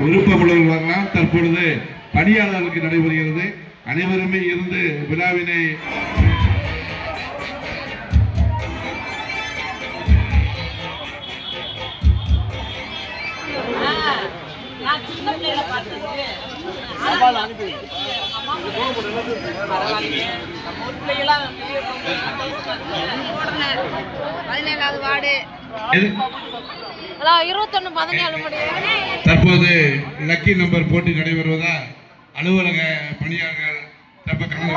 விருப்பமுள்ளவர்களெல்லாம் தற்பொழுது பணியாளர்களுக்கு நடைபெறுகிறது. அனைவருமே இருந்து விழாவினை பதினேழாவது வார்டு தற்போது லக்கி நம்பர் போட்டி நடைபெறுவதால் அலுவலக பணியாளர்கள் தப்ப கலந்து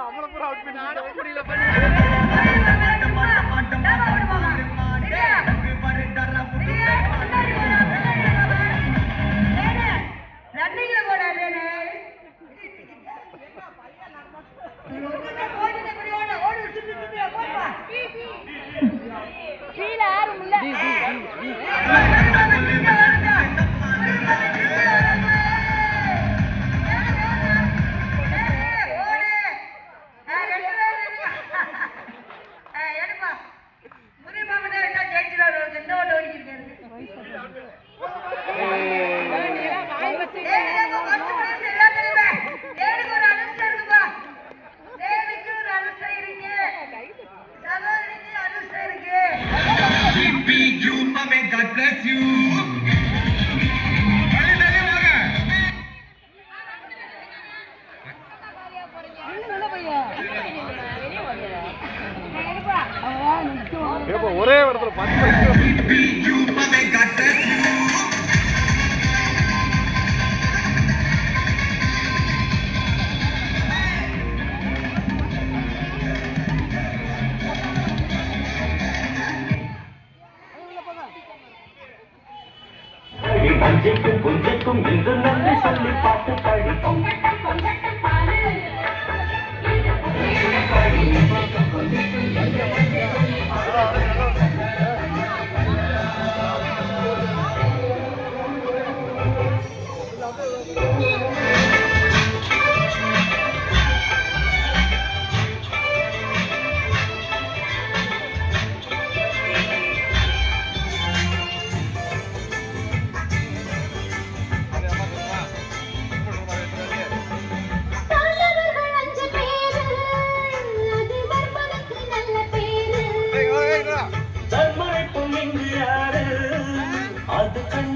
அவனை பூரா அவுட் பண்ணி நானும் புரியல பண்ணி. அம்மா மே காட் பிளஸ் யூ ஒரே இடத்துல பத்து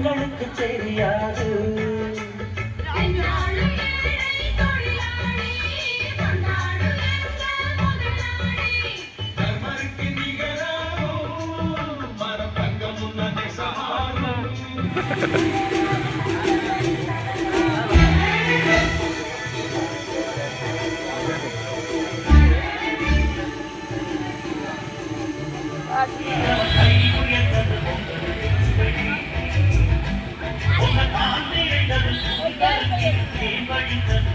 அது கண்களுக்கு தெரியாது என்னாலும் ஏழை தொழிலாளி நீ வழி தன்